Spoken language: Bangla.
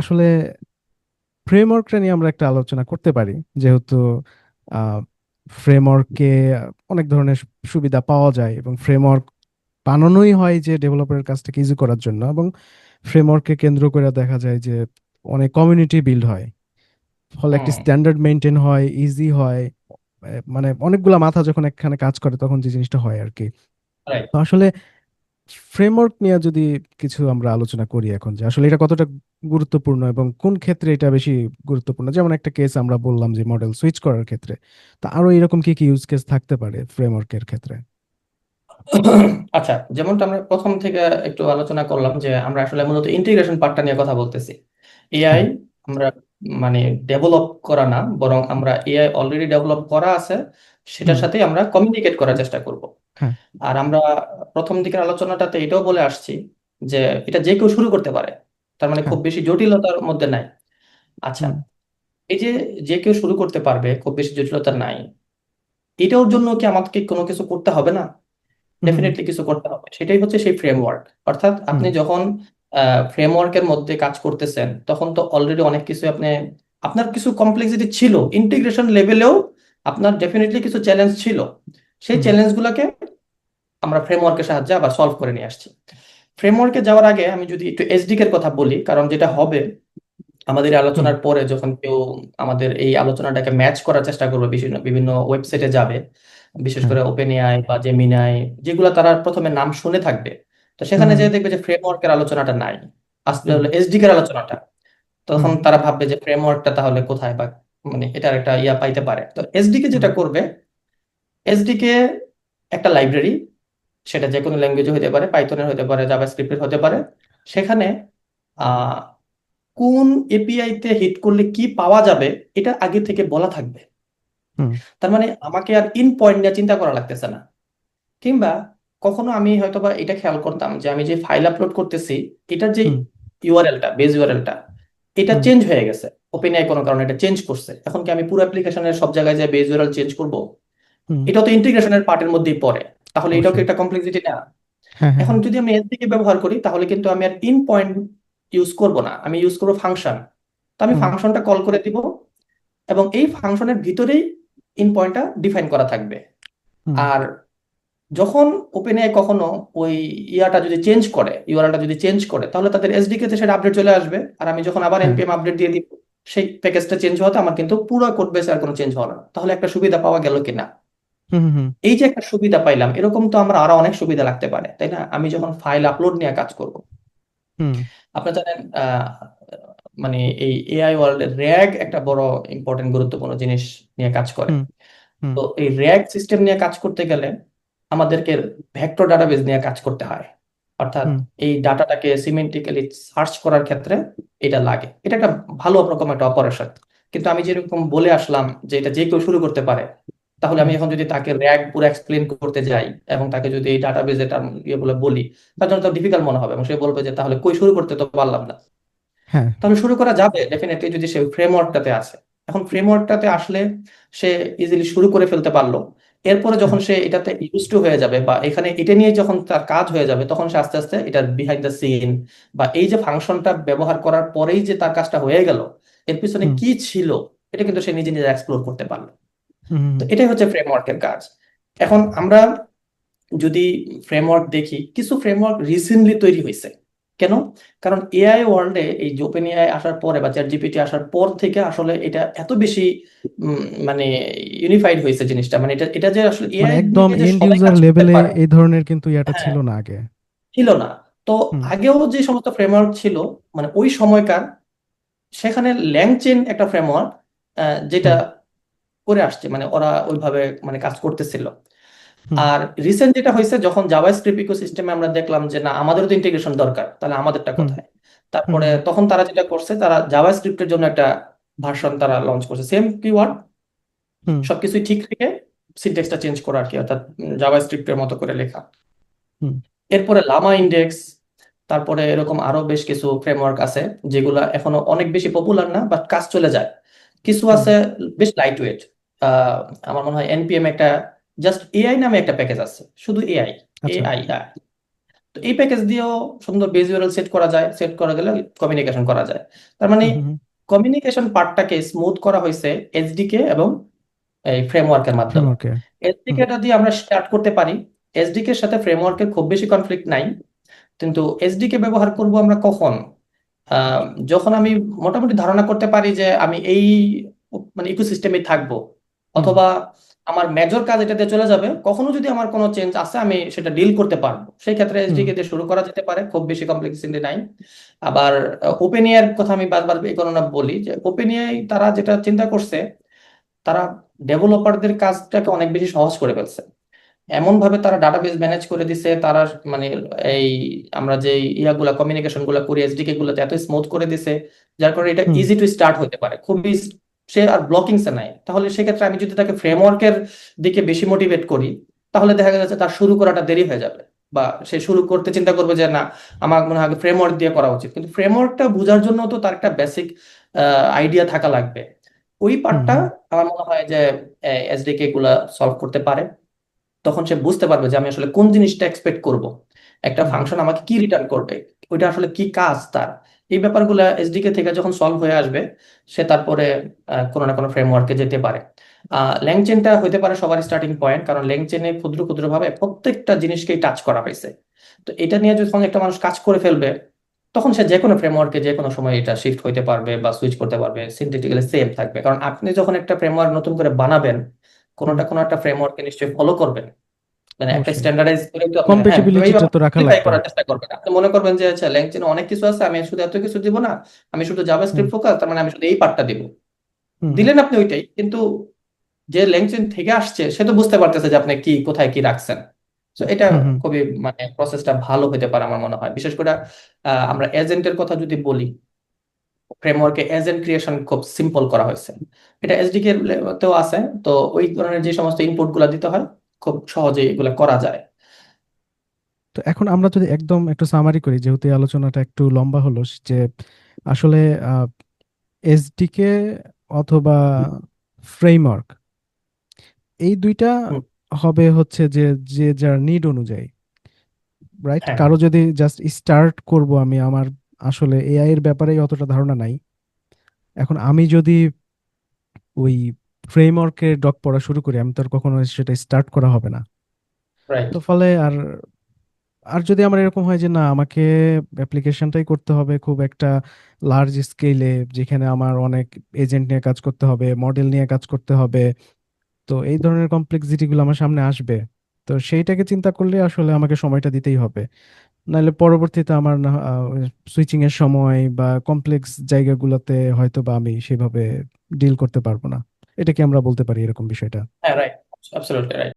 আসলে ফ্রেমওয়ার্কটা নিয়ে আমরা একটা আলোচনা করতে পারি। যেহেতু ফ্রেমওয়ার্কে অনেক ধরনের সুবিধা পাওয়া যায় এবং ফ্রেমওয়ার্ক বানানোই হয় যে ডেভেলপারের কাছ থেকে ইজি করার জন্য এবং ফ্রেমওয়ার্ককে কেন্দ্র করে দেখা যায় যে অনেক কমিউনিটি বিল্ড হয়। ফলে একটি স্ট্যান্ডার্ড মেনটেন হয় ইজি হয় মানে অনেকগুলা মাথা যখন একখানে কাজ করে তখন যে জিনিসটা হয় আর কি তো আসলে ফ্রেমওয়ার্ক নিয়ে যদি কিছু আমরা আলোচনা করি এখন যে আসলে এটা কতটা গুরুত্বপূর্ণ এবং কোন ক্ষেত্রে এটা বেশি গুরুত্বপূর্ণ? যেমন একটা কেস আমরা বললাম যে মডেল সুইচ করার ক্ষেত্রে তো আরও এরকম কি কি ইউজ কেস থাকতে পারে ফ্রেমওয়ার্কের ক্ষেত্রে? আচ্ছা যেমনটা আমরা প্রথম থেকে একটু আলোচনা করলাম যে আমরা আসলে মূলত ইন্টিগ্রেশন পার্টটা নিয়ে কথা বলতেছি। এআই আমরা মানে ডেভেলপ করা না বরং আমরা এআই অলরেডি ডেভেলপ করা আছে সেটার সাথে আমরা কমিউনিকেট করার চেষ্টা করব। হ্যাঁ। আর আমরা প্রথম দিকের আলোচনাটাতে এটাও বলে আসছি যে এটা যে কেউ শুরু করতে পারে তার মানে হ্যাঁ। খুব বেশি জটিলতার মধ্যে নাই। আচ্ছা হুম। এই যে যে কেউ শুরু করতে পারবে খুব বেশি জটিলতা নাই এটার জন্য কি আমাকে কোনো কিছু করতে হবে না? হুম। ডেফিনেটলি কিছু করতে হবে। সেটাই হচ্ছে সেই ফ্রেমওয়ার্ক অর্থাৎ হুম। আপনি যখন ফ্রেমওয়ার্কের মধ্যে কাজ করতেছেন তখন তো অলরেডি অনেক কিছু আপনি আপনার কিছু কমপ্লেক্সিটি ছিল। ইন্টিগ্রেশন লেভেলেও আপনার ডেফিনেটলি কিছু চ্যালেঞ্জ ছিল। সেই চ্যালেঞ্জগুলোকে আমরা ফ্রেমওয়ার্কের সাহায্যে আবার সলভ করে নিয়ে আসছি। ফ্রেমওয়ার্কে যাওয়ার আগে আমি যদি একটু এসডিকে এর কথা বলি কারণ যেটা হবে আমাদের আলোচনার পরে যখন কেউ আমাদের এই আলোচনাটাকে ম্যাচ করার চেষ্টা করবে বিভিন্ন বিভিন্ন ওয়েবসাইটে যাবে বিশেষ করে ওপেন এআই বা জেমিনাই যেগুলো তারা প্রথমে নাম শুনে থাকবে তো সেখানে যেয়ে দেখবে যে ফ্রেমওয়ার্কের আলোচনাটা নাই। আসলে হলো এসডিকে এর আলোচনাটা। তখন তারা ভাববে যে ফ্রেমওয়ার্কটা তাহলে কোথায় বা মানে এটার একটা ইয়া পাইতে পারে। তো এসডিকে যেটা করবে এসডিকে একটা লাইব্রেরি সেটা যে কোনো ল্যাঙ্গুয়েজে হতে পারে পাইথনের হতে পারে জাভাস্ক্রিপ্টের হতে পারে সেখানে কোন এপিআই তে হিট করলে কি পাওয়া যাবে এটা আগে থেকে বলা থাকবে। তার মানে আমাকে আর ইন পয়েন্ট নিয়ে চিন্তা করা লাগতেছে না। কিংবা কখনো আমি হয়তোবা এটা খেয়াল করতাম যে আমি যে ফাইল আপলোড করতেছি এটার যে ইউআরএলটা বেজ ইউআরএলটা এটা চেঞ্জ হয়ে গেছে। ওপেন কোনো কারণে এটা চেঞ্জ করছে। এখন কি আমি পুরো অ্যাপ্লিকেশনের সব জায়গায় যে বেজ ইউআরএল চেঞ্জ করব? এটাও তো ইন্টিগ্রেশনের পার্টের মধ্যেই পড়ে। তাহলে এটাও কি একটা কমপ্লেক্সিটি না? হ্যাঁ হ্যাঁ এখন হ্যাঁ। যদি আমি এসডিকে ব্যবহার করি তাহলে কিন্তু আমি আর ইন পয়েন্ট ইউজ করব না। আমি ইউজ করব ফাংশন তো আমি ফাংশনটা কল করে দিব এবং এই ফাংশনের ভিতরেই ইন পয়েন্টটা ডিফাইন করা থাকবে। আর যখন ওপেন কখনো ওই ইয়াটা যদি চেঞ্জ করে ইউআরএলটা যদি চেঞ্জ করে তাহলে তাদের এসডিকে তে সেটা আপডেট চলে আসবে। আর আমি যখন আবার এনপিএম আপডেট দিয়ে দিব সেই প্যাকেজটা চেঞ্জ হওয়াতে আমার কিন্তু পুরো কোড বেসে আর কোনো চেঞ্জ হলো না। তাহলে একটা সুবিধা পাওয়া গেল কিনা? হুম হুম এই যে একটা সুবিধা পাইলাম এরকম তো আমরা আরও অনেক সুবিধা লাগতে পারে তাই না? আমি যখন ফাইল আপলোড নিয়ে কাজ করব হুম। আপনারা জানেন মানে এই এআই ওয়ার্ল্ডে র্যাগ একটা বড় ইম্পর্টেন্ট গুরুত্বপূর্ণ জিনিস নিয়ে কাজ করে। তো এই র্যাগ সিস্টেম নিয়ে কাজ করতে গেলে আমাদেরকে ভেক্টর ডাটাবেজ নিয়ে কাজ করতে হয়। অর্থাৎ এই ডাটাটাকে সিমেন্টিক্যালি সার্চ করার ক্ষেত্রে এটা লাগে। এটা একটা ভালো রকম একটা অপারেশন। কিন্তু আমি যেরকম বলে আসলাম যে এটা যে কেউ শুরু করতে পারে তাহলে আমি এখন যদি তাকে র্যাগ পুরো এক্সপ্লেন করতে যাই এবং তাকে যদি এই ডাটাবেজ এটা বলে বলি তার জন্য তো ডিফিকাল্ট মনে হবে এবং সে বলবে যে তাহলে কই শুরু করতে তো পারলাম না। হ্যাঁ। তাহলে শুরু করা যাবে ডেফিনেটলি যদি সে ফ্রেমওয়ার্কটাতে আছে এখন ফ্রেমওয়ার্কটাতে আসলে সে ইজিলি শুরু করে ফেলতে পারল। এরপরে হ্যাঁ। যখন সে এটাতে ইউজ টু হয়ে যাবে বা এখানে এটা নিয়ে যখন তার কাজ হয়ে যাবে তখন সে আস্তে আস্তে এটার বিহাইন্ড দ্য সিন বা এই যে ফাংশনটা ব্যবহার করার পরেই যে তার কাজটা হয়ে গেল এর পিছনে কি ছিল এটা কিন্তু সে নিজে নিজে এক্সপ্লোর করতে পারল। তো এটাই হচ্ছে ফ্রেমওয়ার্কের কাজ। এখন আমরা যদি ফ্রেমওয়ার্ক দেখি কিছু ফ্রেমওয়ার্ক রিসেন্টলি তৈরি হয়েছে। কেন? কারণ এআই ওয়ার্ল্ডে এই যে ওপেন এআই আসার পরে বা চ্যাট জিপিটি আসার পর থেকে আসলে এটা এত বেশি মানে ইউনিফাইড হয়েছে জিনিসটা। মানে এটা এটা যে আসলে মানে এআই একদম এন্ড ইউজার লেভেলে এই ধরনের কিন্তু ইয়াটা হ্যাঁ। ছিল না আগে। ছিল না। তো আগেও যে সমস্ত ফ্রেমওয়ার্ক ছিল মানে ওই সময়কার সেখানে ল্যাংচেন একটা ফ্রেমওয়ার্ক যেটা করে আসছে মানে ওরা ওইভাবে মানে কাজ করতেছিল। আর রিসেন্ট যেটা হয়েছে যখন জাভাস্ক্রিপ্ট ইকোসিস্টেমে আমরা দেখলাম যে না আমাদেরও তো ইন্টিগ্রেশন দরকার তাহলে আমাদেরটা কোথায়? তারপরে তখন তারা যেটা করছে তারা জাভাস্ক্রিপ্টের জন্য একটা ভার্সন তারা লঞ্চ করছে। সেম কিওয়ার্ড সবকিছুই ঠিক রেখে সিনট্যাক্সটা চেঞ্জ করা আর কি অর্থাৎ জাভাস্ক্রিপ্টের মতো করে লেখা। এরপরে লামা ইন্ডেক্স তারপরে এরকম আরও বেশ কিছু ফ্রেমওয়ার্ক আছে যেগুলা এখনও অনেক বেশি পপুলার না বাট কাজ চলে যায়। কিছু আছে বেশ লাইট ওয়েট আমার মনে হয় এনপিএম একটা জাস্ট এআই নামে একটা প্যাকেজ আছে শুধু এআই এআই তো এই প্যাকেজ দিয়েও সুন্দর বেজ সেট করা যায় সেট করা গেলে কমিউনিকেশন করা যায়। তার মানে কমিউনিকেশন পার্টটাকে স্মুথ করা হয়েছে এসডিকে এবং এই ফ্রেমওয়ার্কের মাধ্যমে। এসডিকে টা দিয়ে আমরা স্টার্ট করতে পারি। এসডিকে এর সাথে ফ্রেমওয়ার্কের খুব বেশি কনফ্লিক্ট নাই। কিন্তু এসডিকে ব্যবহার করব আমরা কখন? আহ, যখন আমি মোটামুটি ধারণা করতে পারি যে আমি এই মানে ইকোসিস্টেমে থাকব অথবা আমার মেজর কাজ এটাতে চলে যাবে কখনো যদি আমার কোনো চেঞ্জ আসে আমি সেটা ডিল করতে পারব। সেই ক্ষেত্রে এসডিকে দিয়ে শুরু করা যেতে পারে খুব বেশি কমপ্লেক্সিটি নাই আবার ওপেন এর কথা আমি বারবার এই কারণে বলি যে ওপেন এআই তারা যেটা চিন্তা করছে তারা ডেভেলপারদের কাজটাকে অনেক বেশি সহজ করে ফেলছে। এমন ভাবে তারা ডাটাবেস ম্যানেজ করে দিছে তারা মানে এই আমরা যে ইয়াগুলা কমিউনিকেশনগুলা করি এসডিকে গুলোতে এত স্মুথ করে দিছে যার কারণে এটা ইজি টু স্টার্ট হতে পারে। খুবই সে আর ব্লকিংসে নাই। তাহলে সেক্ষেত্রে আমি যদি তাকে ফ্রেমওয়ার্কের দিকে বেশি মোটিভেট করি তাহলে দেখা যাচ্ছে তার শুরু করাটা দেরি হয়ে যাবে বা সে শুরু করতে চিন্তা করবে যে না আমার মনে হয় ফ্রেমওয়ার্ক দিয়ে করা উচিত। কিন্তু ফ্রেমওয়ার্কটা বোঝার জন্য তো তার একটা বেসিক আইডিয়া থাকা লাগবে। ওই পার্টটা আমার মনে হয় যে এসডিকে গুলা সলভ করতে পারে। তখন সে বুঝতে পারবে যে আমি আসলে কোন জিনিসটা এক্সপেক্ট করব। একটা ফাংশন আমাকে কি রিটার্ন করবে? ওইটা আসলে কি কাজ তার? এই ব্যাপারগুলো এসডিকে থেকে যখন সলভ হয়ে আসবে, সে তারপরে কোনো না কোনো ফ্রেমওয়ার্কে যেতে পারে। ল্যাংচেনটা হতে পারে সবার স্টার্টিং পয়েন্ট কারণ ল্যাংচেনে ক্ষুদ্র ক্ষুদ্র ভাবে প্রত্যেকটা জিনিসকেই টাচ করা হয়েছে। তো এটা নিয়ে যখন একটা মানুষ কাজ করে ফেলবে, তখন সে যে কোনো ফ্রেমওয়ার্কে যে কোনো সময় এটা শিফট হইতে পারবে বা সুইচ করতে পারবে সিনথেটিক্যালি সেম থাকবে। কারণ আপনি যখন একটা ফ্রেমওয়ার্ক নতুন করে বানাবেন কোনোটা কোনো একটা ফ্রেমওয়ার্ককে নিশ্চয়ই ফলো করবেন। মানে একটা স্ট্যান্ডার্ডাইজ করে তো হ্যাঁ কম্পেটিবিলিটিটা এইভাবে তো রাখা লাগবে। করার চেষ্টা করবেন। আপনি মনে করবেন যে আচ্ছা ল্যাংচেনে অনেক কিছু আছে আমি শুধু এত কিছু দিব না আমি শুধু জাভাস্ক্রিপ্ট ফোকাস তার মানে আমি শুধু এই পার্টটা দিব। দিলেন আপনি ওইটাই কিন্তু যে ল্যাংচেন থেকে আসছে সে তো বুঝতে পারতেছে যে আপনি কি কোথায় কি রাখছেন। তো এটা খুবই মানে প্রসেসটা ভালো হতে পারে আমার মনে হয়। বিশেষ করে আহ, আমরা এজেন্টের কথা যদি বলি ফ্রেমওয়ার্কে এজেন্ট ক্রিয়েশন খুব সিম্পল করা হয়েছে। এটা এসডিকে তেও আছে তো ওই ধরনের যে সমস্ত ইনপুটগুলা দিতে হয় খুব সহজেই এগুলা করা যায়। তো এখন আমরা যদি একদম একটু সামারি করি যেহেতু এই আলোচনাটা একটু লম্বা হলো যে আসলে এসডিকে অথবা ফ্রেমওয়ার্ক এই দুইটা হবে হচ্ছে যে যে যার নিড অনুযায়ী রাইট হ্যাঁ। কারও যদি জাস্ট স্টার্ট করব আমি আমার আসলে এআই এর ব্যাপারে অতটা ধারণা নাই। এখন আমি যদি ওই ফ্রেমওয়ার্কের ডক পড়া শুরু করি আমি তো আর কখনো সেটা স্টার্ট করা হবে না। তো ফলে আর আর যদি আমার এরকম হয় যে না আমাকে অ্যাপ্লিকেশনটাই করতে হবে খুব একটা লার্জ স্কেলে যেখানে আমার অনেক এজেন্ট নিয়ে কাজ করতে হবে মডেল নিয়ে কাজ করতে হবে তো এই ধরনের কমপ্লেক্সিটি গুলো আমার সামনে আসবে। তো সেইটাকে চিন্তা করলে আসলে আমাকে সময়টা দিতেই হবে। নাহলে পরবর্তীতে আমার সুইচিং এর সময় বা কমপ্লেক্স জায়গাগুলোতে হয়তো বা আমি সেভাবে ডিল করতে পারব না। এটা কি আমরা বলতে পারি এরকম বিষয়টা। হ্যাঁ রাইট অ্যাবসলিউটলি রাইট